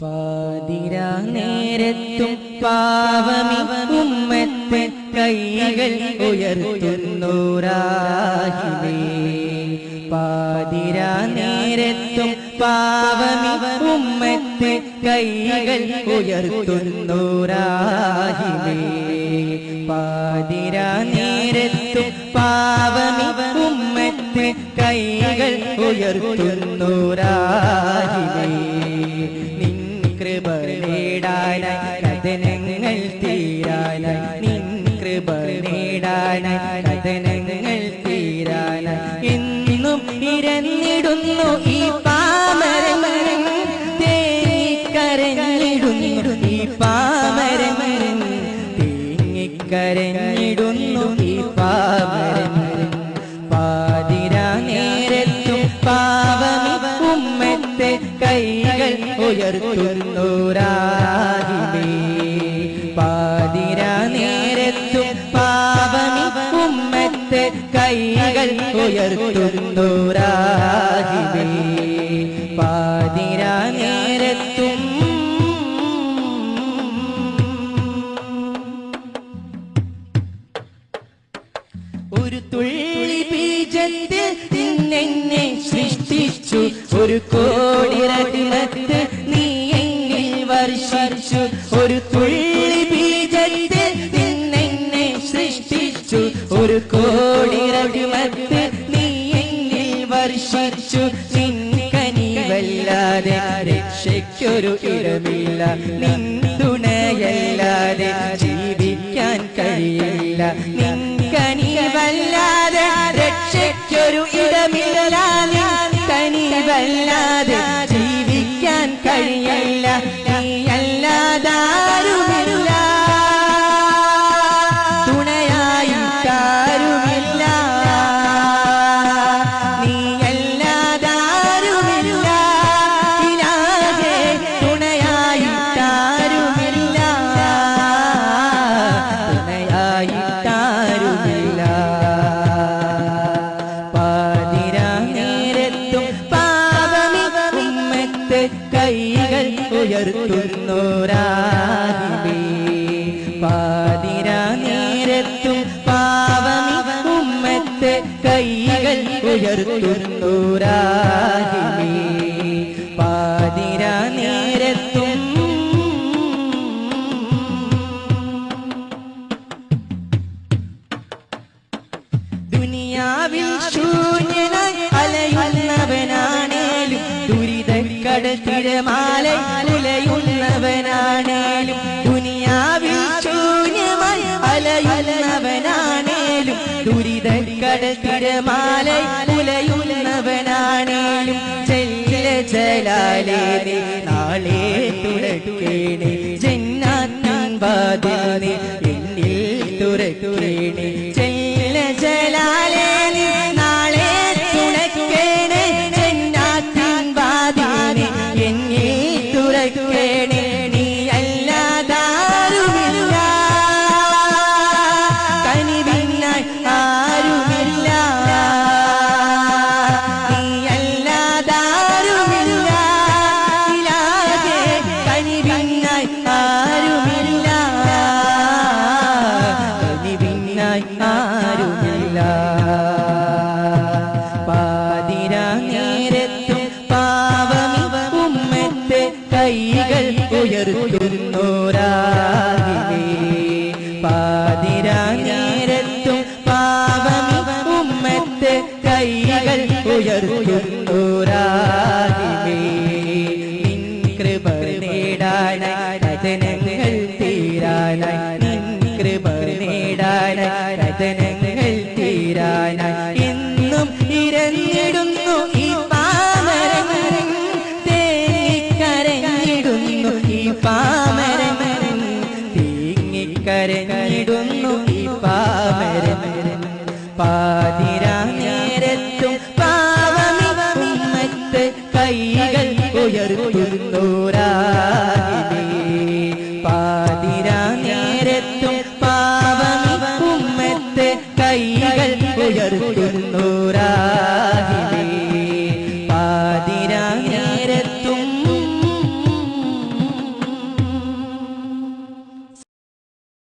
പാതിരാ നേരത്തും പാവമി ഉമ്മത്തെ കൈകൾ ഉയർത്തുന്നൂറാഹിവേ പാതിരാ നേരത്തും പാവമി ഉമ്മത്തെ കൈകൾ ഉയർത്തുന്നൂറാഹിവേ പാതിരാ നേരത്തും പാവമി ഉമ്മത്തെ കൈകൾ കൃപ നേടാനായി കഥനങ്ങൾ തീരാനായി. നിൻ കൃപ നേടാനായി കഥനങ്ങൾ തീരാനായി. എന്നും ഇരന്നിടുന്നു ഈ തേങ്ങിക്കരഞ്ഞിടുന്നു ഈ ഈ കൈകൾ നേരത്തും ഒരു തുള്ളി ബീജത്തിൽ നിന്നെ സൃഷ്ടിച്ചു. ഒരു കോടി നിൻകനിവല്ലാതെ രക്ഷയ്ക്കൊരു ഇടമില്ല. നിന്തുണയല്ലാതെ ജീവിക്കാൻ കഴിയില്ല. നിൻ കനിവല്ലാതെ രക്ഷയ്ക്കൊരു ഇടമില്ല. നിൻ ഉയർത്തുന്നോരാഹിവേ പാതിരാ നേരത്തും പാവമി ഉമ്മത്തെ കൈകൾ ഉയർത്തുന്നോരാഹിവേ പാതിര നേരത്തും ദുനിയാവിൽ ശൂന്യനായി അലയുന്നവനാണേലും ദുരിതക്കടൽ തിരമാല ദുരിതക്കടൽ തിരമാല ഉലയുന്നവനാണേലും ചെല്ല ജലാലേ നാളെ തുറക്കേണേ ജന്നാൻ വാതിൽ കൈകൾ ഉയർത്തുന്നോരാകിവേ നിൻ കൃപ നേടാനായി കഥനങ്ങൾ തീരാനായി. നിൻ കൃപ നേടാനായി കഥനങ്ങൾ